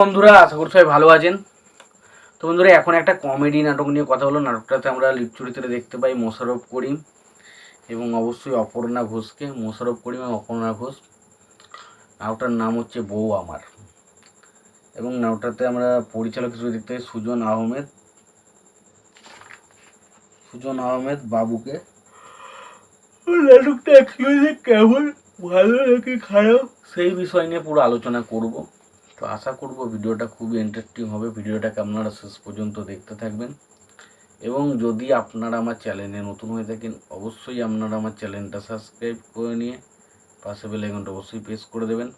বন্ধুরা আশা করি সবাই ভালো আছেন। তো বন্ধুরা এখন একটা কমেডি নাটক নিয়ে কথা হলো। নাটকটাতে আমরা লিপ চরিত্রে দেখতে পাই মোশারফ করিম এবং অবশ্যই অপর্ণা ঘোষকে মোশারফ করিম এবং অপর্ণা ঘোষ। নাটকটার নাম হচ্ছে বউ আমার। এবং নাটকটাতে আমরা পরিচালক হিসেবে দেখতে পাই সুজন আহমেদ। সুজন আহমেদ বাবুকে। নাটকটা অ্যাকচুয়ালি কেমন ভালো নাকি খারাপ? সেই বিষয় নিয়ে পুরো আলোচনা করব। তো আশা করব ভিডিওটা খুবই ইন্টারেস্টিং হবে। ভিডিওটাকে আপনারা শেষ পর্যন্ত দেখতে থাকবেন। এবং যদি আপনারা আমার চ্যানেলে নতুন হয়ে থাকেন, অবশ্যই আপনারা আমার চ্যানেলটা সাবস্ক্রাইব করে নিয়ে পাশে বেল আইকনটা অবশ্যই প্রেস করে দেবেন।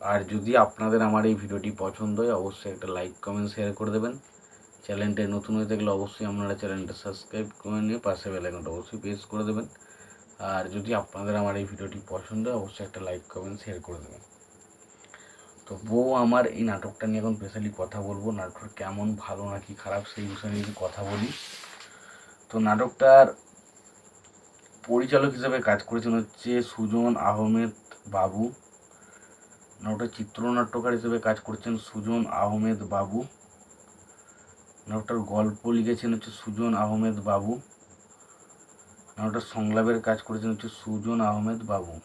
আর যদি আপনাদের আমার এই ভিডিওটি পছন্দ হয়, অবশ্যই একটা লাইক কমেন্ট শেয়ার করে দেবেন। চ্যানেলটায় নতুন হয়ে থাকলে অবশ্যই আপনারা চ্যানেলটা সাবস্ক্রাইব করে নিয়ে পাশে বেল আইকনটা অবশ্যই প্রেস করে দেবেন। আর যদি আপনাদের আমার এই ভিডিওটি পছন্দ হয়, অবশ্যই একটা লাইক কমেন্ট শেয়ার করে দেবেন। তো বউ আমার এই নাটকটা নিয়ে এখন স্পেশালি কথা বলব। নাটকটা কেমন, ভালো নাকি খারাপ সেই বিষয়ে নিয়ে কথা বলি। তো নাটকটার পরিচালক হিসেবে কাজ করেছেন হচ্ছে সুজন আহমেদ বাবু। নাটকটার চিত্রনাট্যকার হিসেবে কাজ করছেন সুজন আহমেদ বাবু। নাটকটার গল্প লিখেছেন হচ্ছে সুজন আহমেদ বাবু। নাটকটার সংলাপের কাজ করেছেন হচ্ছে সুজন আহমেদ বাবু।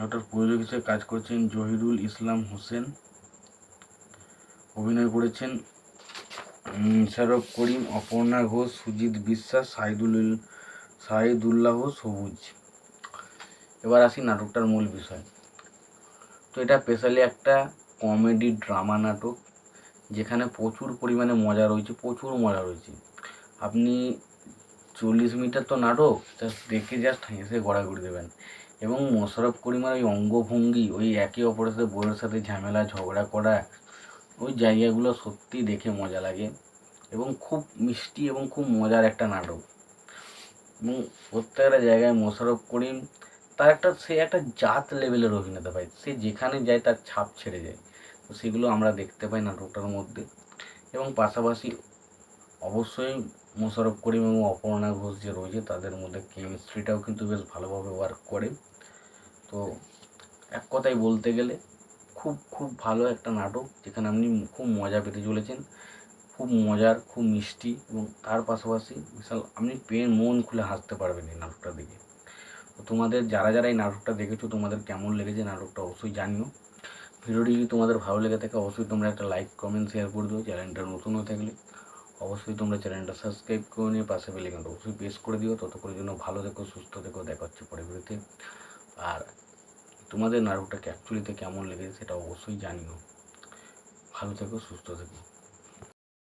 নাটকটার প্রযোজক হিসেবে কাজ করেছেন জহিরুল ইসলাম হোসেন। অভিনয় করেছেন শারফ করিম, অপর্ণা ঘোষ, সুজিত বিশ্বাস, সাইদুল সাইদুল্লাহ সবুজ। এবার আসি নাটকটার মূল বিষয়। তো এটা স্পেশালি একটা কমেডি ড্রামা নাটক, যেখানে প্রচুর পরিমাণে মজা রয়েছে, প্রচুর মজা রয়েছে। আপনি চল্লিশ মিটার তো নাটক জাস্ট দেখে জাস্ট হেসে গড়াগড়ি দেবেন। এবং মোশারফ করিমের ওই অঙ্গভঙ্গি, ওই একে অপরের সাথে বউয়ের সাথে ঝামেলা, ঝগড়া করা, ওই জায়গাগুলো সত্যি দেখে মজা লাগে এবং খুব মিষ্টি এবং খুব মজার একটা নাটক। এবং প্রত্যেকটা জায়গায় মোশারফ করিম তার একটা, সে একটা জাত লেভেলের অভিনেতা পায় সে যেখানে যায় তার ছাপ ছেড়ে যায়। তো সেগুলো আমরা দেখতে পাই নাটকটার মধ্যে। এবং পাশাপাশি অবশ্যই মোশারফ করিম এবং অপর্ণা ঘোষ যে রয়েছে, তাদের মধ্যে কেমিস্ট্রিটাও কিন্তু বেশ ভালোভাবে ওয়ার্ক করে। তো এক কথায় বলতে গেলে খুব খুব ভালো একটা নাটক, যেখানে আপনি খুব মজা পেতে চলেছেন। খুব মজার, খুব মিষ্টি এবং তার পাশাপাশি বিশাল, আপনি পেন, মন খুলে হাসতে পারবেন এই নাটকটা দেখে তো তোমাদের, যারা যারা এই নাটকটা দেখেছ, তোমাদের কেমন লেগেছে নাটকটা অবশ্যই জানিও। ভিডিওটি যদি তোমাদের ভালো লেগে থাকে, অবশ্যই তোমরা একটা লাইক কমেন্ট শেয়ার করে দিও। চ্যানেলটা নতুন হয়ে থাকলে অবশ্যই তোমরা চ্যানেলটা সাবস্ক্রাইব করে নিয়ে পাশে বেলাইকনটা অবশ্যই প্রেস করে দিও। ততক্ষণের জন্য ভালো থেকো, সুস্থ থেকো, দেখা হচ্ছে পরে ভিডিওতে। আর তোমাদের নাটকটা অ্যাকচুয়ালিতে কেমন লেগেছে সেটা অবশ্যই জানিও। ভালো থেকো, সুস্থ থেকো।